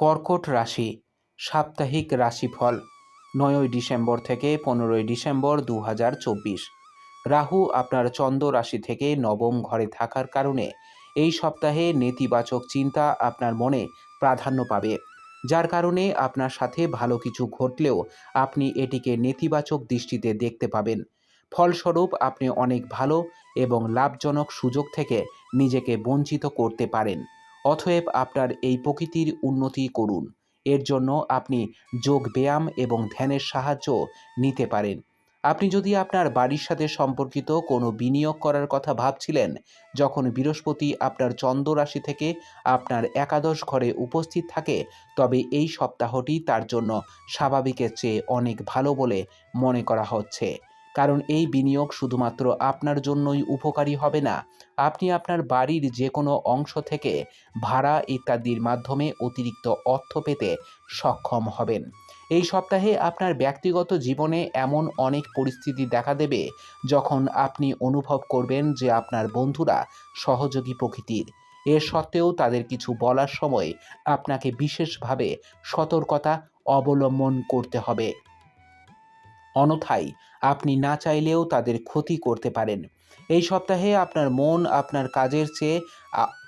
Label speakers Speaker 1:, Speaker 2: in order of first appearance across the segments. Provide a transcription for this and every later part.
Speaker 1: কর্কট রাশি, সাপ্তাহিক রাশিফল, নয়ই ডিসেম্বর থেকে পনেরোই ডিসেম্বর দু হাজার চব্বিশ। রাহু আপনার চন্দ্র রাশি থেকে নবম ঘরে থাকার কারণে এই সপ্তাহে নেতিবাচক চিন্তা আপনার মনে প্রাধান্য পাবে, যার কারণে আপনার সাথে ভালো কিছু ঘটলেও আপনি এটিকে নেতিবাচক দৃষ্টিতে দেখতে পাবেন। ফলস্বরূপ আপনি অনেক ভালো এবং লাভজনক সুযোগ থেকে নিজেকে বঞ্চিত করতে পারেন। অতএব আপনার এই প্রকৃতির উন্নতি করুন। এর জন্য আপনি যোগ ব্যায়াম এবং ধ্যানের সাহায্য নিতে পারেন। আপনি যদি আপনার বাড়ির সাথে সম্পর্কিত কোনো বিনিয়োগ করার কথা ভাবছিলেন, যখন বৃহস্পতি আপনার চন্দ্র রাশি থেকে আপনার একাদশ ঘরে উপস্থিত থাকে, তবে এই সপ্তাহটি তার জন্য স্বাভাবিকের চেয়ে অনেক ভালো বলে মনে করা হচ্ছে। কারণ এই বিনিয়োগ শুধুমাত্র আপনার জন্যই উপকারী হবে না। আপনি আপনার বাড়ির যে কোনো অংশ থেকে ভাড়া ইত্যাদির মাধ্যমে অতিরিক্ত অর্থ পেতে সক্ষম হবেন। এই সপ্তাহে আপনার ব্যক্তিগত জীবনে এমন অনেক পরিস্থিতি দেখা দেবে যখন আপনি অনুভব করবেন যে আপনার বন্ধুরা সহযোগী প্রকৃতির। এ সত্ত্বেও তাদের কিছু বলার সময় আপনাকে বিশেষভাবে সতর্কতা অবলম্বন করতে হবে। অনথায় আপনি না চাইলেও তাদের ক্ষতি করতে পারেন। এই সপ্তাহে আপনার মন আপনার কাজের চেয়ে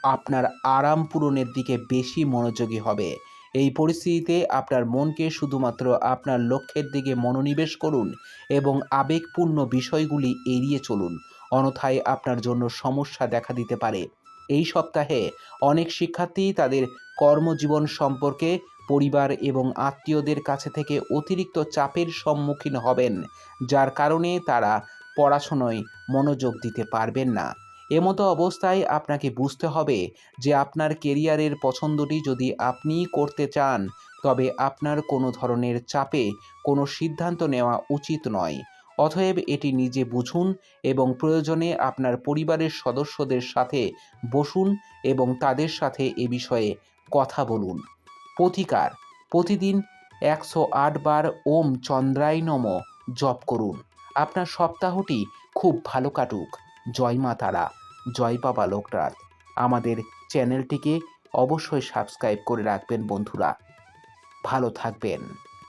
Speaker 1: আপনার আরাম পূরণের দিকে বেশি মনোযোগী হবে। এই পরিস্থিতিতে আপনার মনকে শুধুমাত্র আপনার লক্ষ্যের দিকে মনোনিবেশ করুন এবং আবেগপূর্ণ বিষয়গুলি এড়িয়ে চলুন। অনথায় আপনার জন্য সমস্যা দেখা দিতে পারে। এই সপ্তাহে অনেক শিক্ষার্থী তাদের কর্মজীবন সম্পর্কে পরিবার এবং আত্মীয়দের কাছে থেকে অতিরিক্ত চাপের সম্মুখীন হবেন, যার কারণে তারা পড়াশোনায় মনোযোগ দিতে পারবেন না। এমতো অবস্থায় আপনাকে বুঝতে হবে যে আপনার কেরিয়ারের পছন্দটি যদি আপনিই করতে চান, তবে আপনার কোনো ধরনের চাপে কোনো সিদ্ধান্ত নেওয়া উচিত নয়। অতএব এটি নিজে বুঝুন এবং প্রয়োজনে আপনার পরিবারের সদস্যদের সাথে বসুন এবং তাদের সাথে এ বিষয়ে কথা বলুন। প্রতিকার। প্রতিদিন একশো আট বার ওম চন্দ্রায় নম জপ করুন। আপনার সপ্তাহটি খুব ভালো কাটুক। জয় মা তারা, জয় বাবা লোকনাথ। আমাদের চ্যানেলটিকে অবশ্যই সাবস্ক্রাইব করে রাখবেন বন্ধুরা। ভালো থাকবেন।